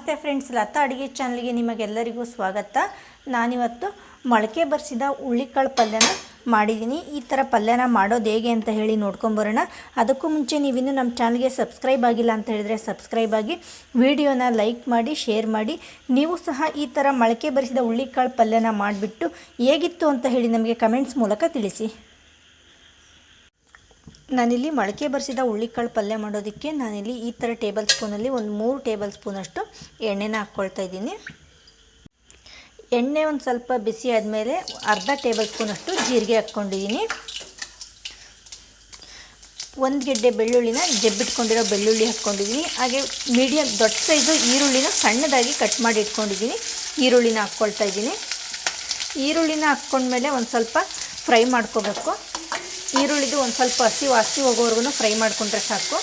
ನಮಸ್ತೆ ಫ್ರೆಂಡ್ಸ್ ಲತಾ ಅಡುಗೆ ಚಾನಲ್ಗೆ ನಿಮಗೆಲ್ಲರಿಗೂ ಸ್ವಾಗತ. ನಾನಿವತ್ತು ಮೊಳಕೆ ಬರಿಸಿದ ಹುಳ್ಳಿಕಾಳು ಪಲ್ಯನ ಮಾಡಿದ್ದೀನಿ. ಈ ಥರ ಪಲ್ಯನ ಮಾಡೋದು ಹೇಗೆ ಅಂತ ಹೇಳಿ ನೋಡ್ಕೊಂಬರೋಣ ಅದಕ್ಕೂ ಮುಂಚೆ ನೀವಿನ್ನೂ ನಮ್ಮ ಚಾನಲ್ಗೆ ಸಬ್ಸ್ಕ್ರೈಬ್ ಆಗಿಲ್ಲ ಅಂತ ಹೇಳಿದ್ರೆ ಸಬ್ಸ್ಕ್ರೈಬ್ ಆಗಿ ವಿಡಿಯೋನ ಲೈಕ್ ಮಾಡಿ ಶೇರ್ ಮಾಡಿ. ನೀವು ಸಹ ಈ ಥರ ಮೊಳಕೆ ಬರಿಸಿದ ಹುಳ್ಳಿಕಾಳು ಪಲ್ಯನ ಮಾಡಿಬಿಟ್ಟು ಹೇಗಿತ್ತು ಅಂತ ಹೇಳಿ ನಮಗೆ ಕಮೆಂಟ್ಸ್ ಮೂಲಕ ತಿಳಿಸಿ. ನಾನಿಲ್ಲಿ ಮೊಳಕೆ ಬರೆಸಿದ ಹುಳ್ಳಿಕಾಳು ಪಲ್ಯ ಮಾಡೋದಕ್ಕೆ ನಾನಿಲ್ಲಿ ಈ ಥರ ಟೇಬಲ್ ಸ್ಪೂನಲ್ಲಿ ಒಂದು ಮೂರು ಟೇಬಲ್ ಸ್ಪೂನಷ್ಟು ಎಣ್ಣೆನ ಹಾಕ್ಕೊಳ್ತಾ ಇದ್ದೀನಿ. ಎಣ್ಣೆ ಒಂದು ಸ್ವಲ್ಪ ಬಿಸಿ ಆದಮೇಲೆ ಅರ್ಧ ಟೇಬಲ್ ಸ್ಪೂನಷ್ಟು ಜೀರಿಗೆ ಹಾಕ್ಕೊಂಡಿದ್ದೀನಿ. ಒಂದು ಗೆಡ್ಡೆ ಬೆಳ್ಳುಳ್ಳಿನ ಜಬ್ಬಿಟ್ಕೊಂಡಿರೋ ಬೆಳ್ಳುಳ್ಳಿ ಹಾಕ್ಕೊಂಡಿದ್ದೀನಿ. ಹಾಗೆ ಮೀಡಿಯಮ್ ದೊಡ್ಡ ಸೈಜು ಈರುಳ್ಳಿನ ಸಣ್ಣದಾಗಿ ಕಟ್ ಮಾಡಿ ಇಟ್ಕೊಂಡಿದ್ದೀನಿ. ಈರುಳ್ಳಿನ ಹಾಕ್ಕೊಳ್ತಾ ಇದ್ದೀನಿ. ಈರುಳ್ಳಿನ ಹಾಕ್ಕೊಂಡ್ಮೇಲೆ ಒಂದು ಸ್ವಲ್ಪ ಫ್ರೈ ಮಾಡ್ಕೋಬೇಕು. ಈರುಳ್ಳಿದು ಒಂದು ಸ್ವಲ್ಪ ಹಸಿ ವಾಸಿ ಹೋಗೋವರೆಗೂ ಫ್ರೈ ಮಾಡಿಕೊಂಡ್ರೆ ಸಾಕು.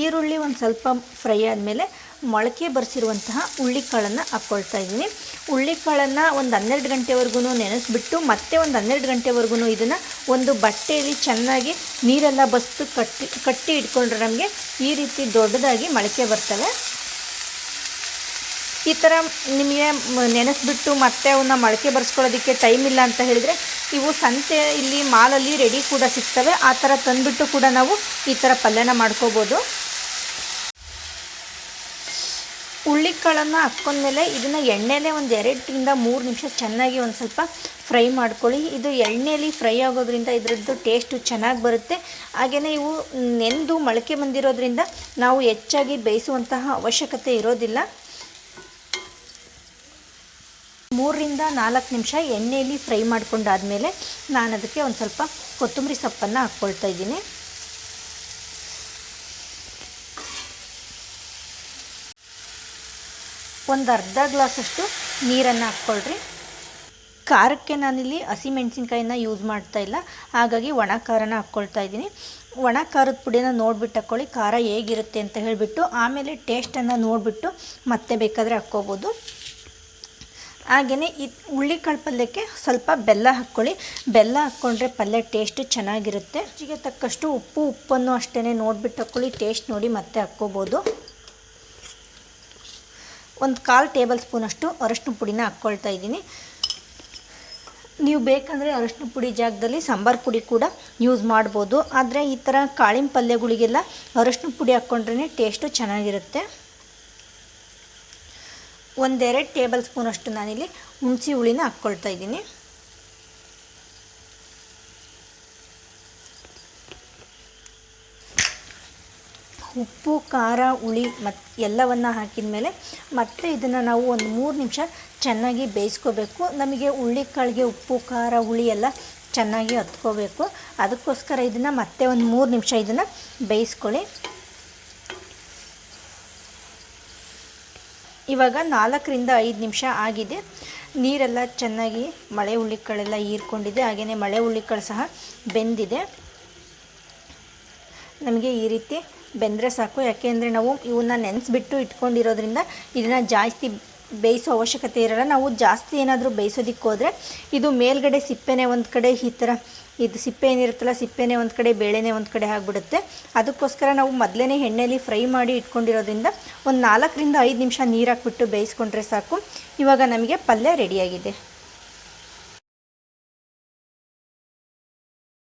ಈರುಳ್ಳಿ ಒಂದು ಸ್ವಲ್ಪ ಫ್ರೈ ಆದಮೇಲೆ ಮೊಳಕೆ ಬರೆಸಿರುವಂತಹ ಹುಳ್ಳಿಕಾಳನ್ನು ಹಾಕ್ಕೊಳ್ತಾ ಇದ್ದೀನಿ. ಹುಳ್ಳಿಕಾಳನ್ನು ಒಂದು ಹನ್ನೆರಡು ಗಂಟೆವರೆಗೂ ನೆನೆಸ್ಬಿಟ್ಟು ಮತ್ತೆ ಒಂದು ಹನ್ನೆರಡು ಗಂಟೆವರೆಗೂ ಇದನ್ನು ಒಂದು ಬಟ್ಟೆಯಲ್ಲಿ ಚೆನ್ನಾಗಿ ನೀರೆಲ್ಲ ಬಸ್ತು ಕಟ್ಟಿ ಕಟ್ಟಿ ಇಟ್ಕೊಂಡ್ರೆ ನಮಗೆ ಈ ರೀತಿ ದೊಡ್ಡದಾಗಿ ಮೊಳಕೆ ಬರ್ತವೆ. ಈ ಥರ ನಿಮಗೆ ನೆನೆಸ್ಬಿಟ್ಟು ಮತ್ತೆ ಅವನ್ನ ಮೊಳಕೆ ಬರೆಸ್ಕೊಳ್ಳೋದಕ್ಕೆ ಟೈಮ್ ಇಲ್ಲ ಅಂತ ಹೇಳಿದರೆ, ಇವು ಸಂತೆ ಇಲ್ಲಿ ಮಾಲಲ್ಲಿ ರೆಡಿ ಕೂಡ ಸಿಗ್ತವೆ. ಆ ಥರ ತಂದುಬಿಟ್ಟು ಕೂಡ ನಾವು ಈ ಥರ ಪಲ್ಯನ ಮಾಡ್ಕೋಬೋದು. ಹುಳ್ಳಿಕಾಳನ್ನು ಹಾಕ್ಕೊಂಡ್ಮೇಲೆ ಇದನ್ನು ಎಣ್ಣೆಲೇ ಒಂದು ಎರಡರಿಂದ ಮೂರು ನಿಮಿಷ ಚೆನ್ನಾಗಿ ಒಂದು ಸ್ವಲ್ಪ ಫ್ರೈ ಮಾಡ್ಕೊಳ್ಳಿ. ಇದು ಎಣ್ಣೆಯಲ್ಲಿ ಫ್ರೈ ಆಗೋದ್ರಿಂದ ಇದರದ್ದು ಟೇಸ್ಟು ಚೆನ್ನಾಗಿ ಬರುತ್ತೆ. ಹಾಗೆಯೇ ಇವು ನೆಂದು ಮೊಳಕೆ ಬಂದಿರೋದ್ರಿಂದ ನಾವು ಹೆಚ್ಚಾಗಿ ಬೇಯಿಸುವಂತಹ ಅವಶ್ಯಕತೆ ಇರೋದಿಲ್ಲ. ಮೂರರಿಂದ ನಾಲ್ಕು ನಿಮಿಷ ಎಣ್ಣೆಯಲ್ಲಿ ಫ್ರೈ ಮಾಡ್ಕೊಂಡಾದಮೇಲೆ ನಾನು ಅದಕ್ಕೆ ಒಂದು ಸ್ವಲ್ಪ ಕೊತ್ತಂಬರಿ ಸೊಪ್ಪನ್ನು ಹಾಕ್ಕೊಳ್ತಾ ಇದ್ದೀನಿ. ಒಂದು ಅರ್ಧ ಗ್ಲಾಸಷ್ಟು ನೀರನ್ನು ಹಾಕ್ಕೊಳ್ರಿ. ಖಾರಕ್ಕೆ ನಾನಿಲ್ಲಿ ಹಸಿಮೆಣ್ಸಿನ್ಕಾಯಿನ ಯೂಸ್ ಮಾಡ್ತಾ ಇಲ್ಲ. ಹಾಗಾಗಿ ಒಣ ಖಾರನ ಹಾಕ್ಕೊಳ್ತಾ ಇದ್ದೀನಿ. ಒಣ ಖಾರದ ಪುಡಿನ ನೋಡಿಬಿಟ್ಟು ಹಾಕ್ಕೊಳ್ಳಿ ಖಾರ ಹೇಗಿರುತ್ತೆ ಅಂತ ಹೇಳಿಬಿಟ್ಟು ಆಮೇಲೆ ಟೇಸ್ಟನ್ನು ನೋಡಿಬಿಟ್ಟು ಮತ್ತೆ ಬೇಕಾದರೆ ಹಾಕ್ಕೋಬೋದು. ಹಾಗೆಯೇ ಈ ಹುಳ್ಳಿಕಾಳು ಪಲ್ಯಕ್ಕೆ ಸ್ವಲ್ಪ ಬೆಲ್ಲ ಹಾಕ್ಕೊಳ್ಳಿ. ಬೆಲ್ಲ ಹಾಕ್ಕೊಂಡ್ರೆ ಪಲ್ಯ ಟೇಸ್ಟು ಚೆನ್ನಾಗಿರುತ್ತೆ. ರುಚಿಗೆ ತಕ್ಕಷ್ಟು ಉಪ್ಪು, ಉಪ್ಪನ್ನು ಅಷ್ಟೇ ನೋಡಿಬಿಟ್ಟು ಹಾಕ್ಕೊಳ್ಳಿ. ಟೇಸ್ಟ್ ನೋಡಿ ಮತ್ತೆ ಹಾಕ್ಕೋಬೋದು. ಒಂದು ಕಾಲು ಟೇಬಲ್ ಸ್ಪೂನಷ್ಟು ಅರಶಿನ ಪುಡಿನ ಹಾಕ್ಕೊಳ್ತಾ ಇದ್ದೀನಿ. ನೀವು ಬೇಕಂದರೆ ಅರಶಿನ ಪುಡಿ ಜಾಗದಲ್ಲಿ ಸಾಂಬಾರು ಪುಡಿ ಕೂಡ ಯೂಸ್ ಮಾಡ್ಬೋದು. ಆದರೆ ಈ ಥರ ಕಾಳಿನ ಪಲ್ಯಗಳಿಗೆಲ್ಲ ಅರಶಿನ ಪುಡಿ ಹಾಕ್ಕೊಂಡ್ರೆ ಟೇಸ್ಟು ಚೆನ್ನಾಗಿರುತ್ತೆ. ಒಂದೆರಡು ಟೇಬಲ್ ಸ್ಪೂನಷ್ಟು ನಾನಿಲ್ಲಿ ಹುಣಸಿ ಹುಳಿನ ಹಾಕ್ಕೊಳ್ತಾ ಇದ್ದೀನಿ. ಉಪ್ಪು, ಖಾರ, ಹುಳಿ ಮತ್ತು ಎಲ್ಲವನ್ನು ಹಾಕಿದ ಮೇಲೆ ಮತ್ತೆ ಇದನ್ನು ನಾವು ಒಂದು ಮೂರು ನಿಮಿಷ ಚೆನ್ನಾಗಿ ಬೇಯಿಸ್ಕೋಬೇಕು. ನಮಗೆ ಹುಳ್ಳಿಕಾಳಿಗೆ ಉಪ್ಪು, ಖಾರ, ಹುಳಿ ಎಲ್ಲ ಚೆನ್ನಾಗಿ ಹತ್ಕೋಬೇಕು. ಅದಕ್ಕೋಸ್ಕರ ಇದನ್ನು ಮತ್ತೆ ಒಂದು ಮೂರು ನಿಮಿಷ ಇದನ್ನು ಬೇಯಿಸ್ಕೊಳ್ಳಿ. ಇವಾಗ ನಾಲ್ಕರಿಂದ ಐದು ನಿಮಿಷ ಆಗಿದೆ. ನೀರೆಲ್ಲ ಚೆನ್ನಾಗಿ ಮಳೆ ಹುಳಿಕಳೆಲ್ಲ ಹೀರ್ಕೊಂಡಿದೆ. ಹಾಗೆಯೇ ಮಳೆ ಹುಳಿಕಳು ಸಹ ಬೆಂದಿದೆ. ನಮಗೆ ಈ ರೀತಿ ಬೆಂದರೆ ಸಾಕು. ಯಾಕೆಂದರೆ ನಾವು ಇವನ್ನ ನೆನೆಸ್ಬಿಟ್ಟು ಇಟ್ಕೊಂಡಿರೋದ್ರಿಂದ ಇದನ್ನು ಜಾಸ್ತಿ ಬೇಯಿಸೋ ಅವಶ್ಯಕತೆ ಇರೋಲ್ಲ. ನಾವು ಜಾಸ್ತಿ ಏನಾದರೂ ಬೇಯಿಸೋದಕ್ಕೆ ಹೋದರೆ ಇದು ಮೇಲ್ಗಡೆ ಸಿಪ್ಪೆನೇ ಒಂದು ಕಡೆ ಈ ಥರ ಇದು ಸಿಪ್ಪೆ ಏನಿರುತ್ತಲ್ಲ ಸಿಪ್ಪೆನೇ ಒಂದು ಕಡೆ, ಬೇಳೆನೇ ಒಂದು ಕಡೆ ಆಗಿಬಿಡುತ್ತೆ ಅದಕ್ಕೋಸ್ಕರ ನಾವು ಮೊದಲೇ ಎಣ್ಣೆಯಲ್ಲಿ ಫ್ರೈ ಮಾಡಿ ಇಟ್ಕೊಂಡಿರೋದ್ರಿಂದ ಒಂದು ನಾಲ್ಕರಿಂದ ಐದು ನಿಮಿಷ ನೀರು ಹಾಕ್ಬಿಟ್ಟು ಬೇಯಿಸ್ಕೊಂಡ್ರೆ ಸಾಕು. ಇವಾಗ ನಮಗೆ ಪಲ್ಯ ರೆಡಿಯಾಗಿದೆ